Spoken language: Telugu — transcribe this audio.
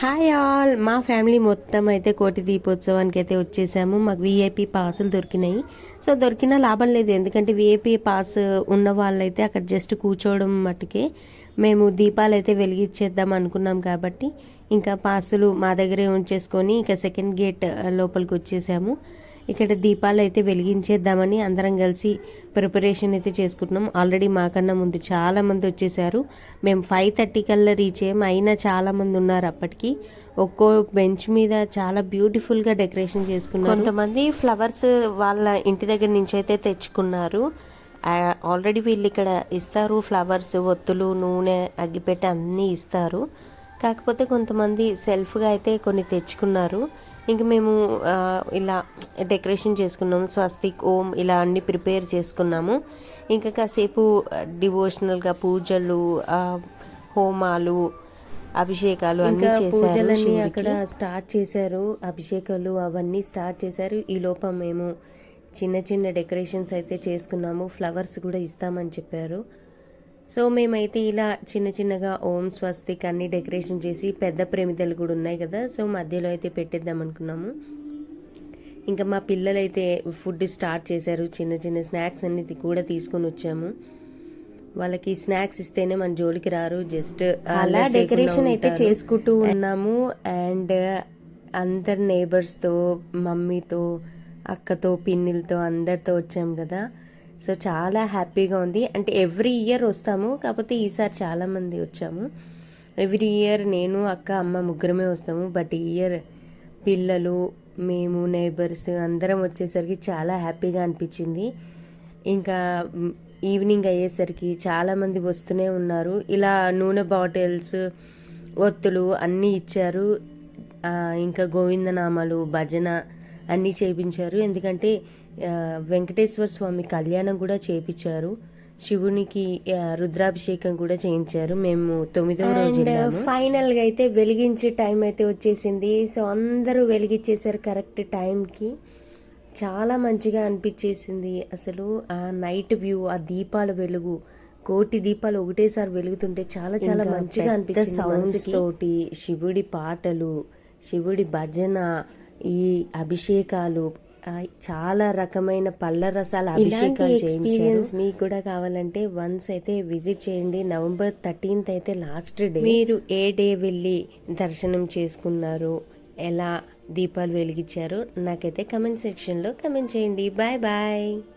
హాయ్ ఆల్ మా ఫ్యామిలీ మొత్తం అయితే కోటి దీపోత్సవానికి అయితే వచ్చేసాము. మాకు విఐపి పాసులు దొరికినాయి. సో దొరికినా లాభం లేదు. ఎందుకంటే విఐపి పాస్ ఉన్న వాళ్ళైతే అక్కడ జస్ట్ కూర్చోవడం మట్టుకే మేము దీపాలు అయితే వెలిగించేద్దాం అనుకున్నాం కాబట్టి ఇంకా పాసులు మా దగ్గరే ఉంచేసుకొని ఇంకా సెకండ్ గేట్ లోపలికి వచ్చేసాము. ఇక్కడ దీపాలు అయితే వెలిగించేద్దామని అందరం కలిసి ప్రిపరేషన్ అయితే చేసుకుంటున్నాం. ఆల్రెడీ మాకన్నా ముందు చాలామంది వచ్చేసారు. మేము ఫైవ్ థర్టీ కల్లా రీచ్ అయ్యాం. అయినా చాలామంది ఉన్నారు అప్పటికి. ఒక్కో బెంచ్ మీద చాలా బ్యూటిఫుల్గా డెకరేషన్ చేసుకున్నారు. కొంతమంది ఫ్లవర్స్ వాళ్ళ ఇంటి దగ్గర నుంచి అయితే తెచ్చుకున్నారు. ఆల్రెడీ వీళ్ళు ఇక్కడ ఇస్తారు ఫ్లవర్స్ ఒత్తులు నూనె అగ్గిపెట్టి అన్నీ ఇస్తారు. కాకపోతే కొంతమంది సెల్ఫ్గా అయితే కొన్ని తెచ్చుకున్నారు. ఇంక మేము ఇలా డెకరేషన్ చేసుకున్నాము స్వస్తిక్ ఓం ఇలా అన్ని ప్రిపేర్ చేసుకున్నాము. ఇంకా కాసేపు డివోషనల్గా పూజలు హోమాలు అభిషేకాలు అన్ని చేశారు అక్కడ స్టార్ట్ చేశారు. అభిషేకాలు అవన్నీ స్టార్ట్ చేశారు. ఈ లోపం మేము చిన్న చిన్న డెకరేషన్స్ అయితే చేసుకున్నాము. ఫ్లవర్స్ కూడా ఇస్తామని చెప్పారు. సో మేమైతే ఇలా చిన్న చిన్నగా ఓం స్వస్తిక్ అన్ని డెకరేషన్ చేసి పెద్ద ప్రేమిదలు కూడా ఉన్నాయి కదా సో మధ్యలో అయితే పెట్టేద్దాం అనుకున్నాము. ఇంకా మా పిల్లలైతే ఫుడ్ స్టార్ట్ చేశారు చిన్న చిన్న స్నాక్స్ అన్ని కూడా తీసుకొని వచ్చాము. వాళ్ళకి స్నాక్స్ ఇస్తేనే మన జోలికి రారు జస్ట్ అలా డెకరేషన్ అయితే చేసుకుంటూ ఉన్నాము. అండ్ అందరు నేబర్స్తో మమ్మీతో అక్కతో పిన్నిలతో అందరితో వచ్చాము కదా. సో చాలా హ్యాపీగా ఉంది. అంటే ఎవ్రీ ఇయర్ వస్తాము. కాకపోతే ఈసారి చాలామంది వచ్చాము. ఎవ్రీ ఇయర్ నేను అక్క అమ్మ ముగ్గురమే వస్తాము. బట్ ఈ ఇయర్ పిల్లలు మేము నైబర్స్ అందరం వచ్చేసరికి చాలా హ్యాపీగా అనిపించింది. ఇంకా ఈవినింగ్ అయ్యేసరికి చాలామంది వస్తూనే ఉన్నారు. ఇలా నూనె బాటిల్స్ ఒత్తులు అన్నీ ఇచ్చారు. ఇంకా గోవిందనామాలు భజన అన్నీ చేయించారు ఎందుకంటే వెంకటేశ్వర స్వామి కళ్యాణం కూడా చేపించారు. శివునికి రుద్రాభిషేకం కూడా చేయించారు. మేము తొమ్మిదవ రోజు ఫైనల్గా అయితే వెలిగించే టైం అయితే వచ్చేసింది. సో అందరూ వెలిగించేశారు కరెక్ట్ టైంకి చాలా మంచిగా అనిపించేసింది అసలు. ఆ నైట్ వ్యూ ఆ దీపాల వెలుగు కోటి దీపాలు ఒకటేసారి వెలుగుతుంటే చాలా చాలా మంచిగా అనిపించింది సౌండ్స్ తోటి శివుడి పాటలు శివుడి భజన ఈ అభిషేకాలు చాలా రకమైన పళ్ళ రసాల అభిషేకాలు ఎక్స్పీరియన్స్ మీకు కూడా కావాలంటే వన్స్ అయితే విజిట్ చేయండి. నవంబర్ థర్టీన్త్ అయితే లాస్ట్ డే మీరు ఏ డే వెళ్ళి దర్శనం చేసుకున్నారు? ఎలా దీపాలు వెలిగించారు? నాకైతే కమెంట్ సెక్షన్లో కమెంట్ చేయండి. Bye bye